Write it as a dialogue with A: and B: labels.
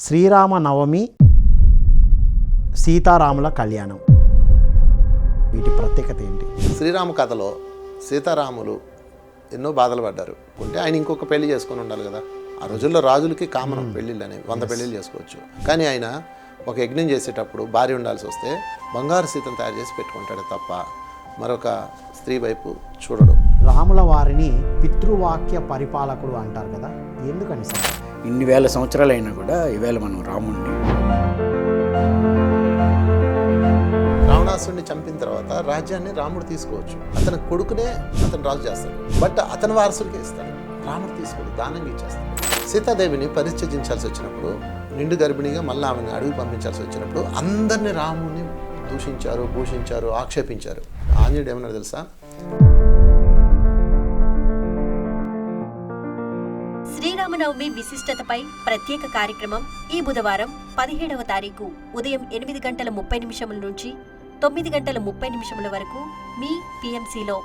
A: శ్రీరామ నవమి సీతారాముల కళ్యాణం. వీటి ప్రత్యేకత ఏంటి?
B: శ్రీరామ కథలో సీతారాములు ఎన్నో బాధలు పడ్డారు. ఉంటే ఆయన ఇంకొక పెళ్ళి చేసుకొని ఉండాలి కదా. ఆ రోజుల్లో రాజులకి కామనం పెళ్ళిళ్ళు అనేవి వంద పెళ్ళిళ్ళు చేసుకోవచ్చు. కానీ ఆయన ఒక యజ్ఞం చేసేటప్పుడు భార్య ఉండాల్సి వస్తే బంగారు సీతను తయారు చేసి పెట్టుకుంటాడు తప్ప మరొక స్త్రీ వైపు చూడడు.
A: రాముల వారిని పితృవాక్య పరిపాలకుడు అంటారు కదా. ఎందుకని సార్?
C: ఇన్ని వేల సంవత్సరాలు అయినా కూడా ఈవేళ మనం రాముణ్ణి.
B: రావణాసుడిని చంపిన తర్వాత రాజ్యాన్ని రాముడు తీసుకోవచ్చు. అతని కొడుకునే అతను రాజు చేస్తాడు. బట్ అతని వారసుడికే ఇస్తాడు. రాముడు తీసుకోడు దానంగా ఇచ్చేస్తాడు. సీతాదేవిని పరిత్యజించాల్సి వచ్చినప్పుడు నిండు గర్భిణిగా మళ్ళీ ఆమెను అడుగు పంపించాల్సి వచ్చినప్పుడు అందరినీ రాముడిని దూషించారు భూషించారు ఆక్షేపించారు. ఆంజనేయుడు ఏమన్నా తెలుసా?
D: శ్రీరామనవమి విశిష్టతపై ప్రత్యేక కార్యక్రమం ఈ బుధవారం పదిహేడవ తారీఖు ఉదయం ఎనిమిది గంటల ముప్పై నిమిషముల నుంచి తొమ్మిది గంటల ముప్పై నిమిషముల వరకు మీ పిఎంసిలో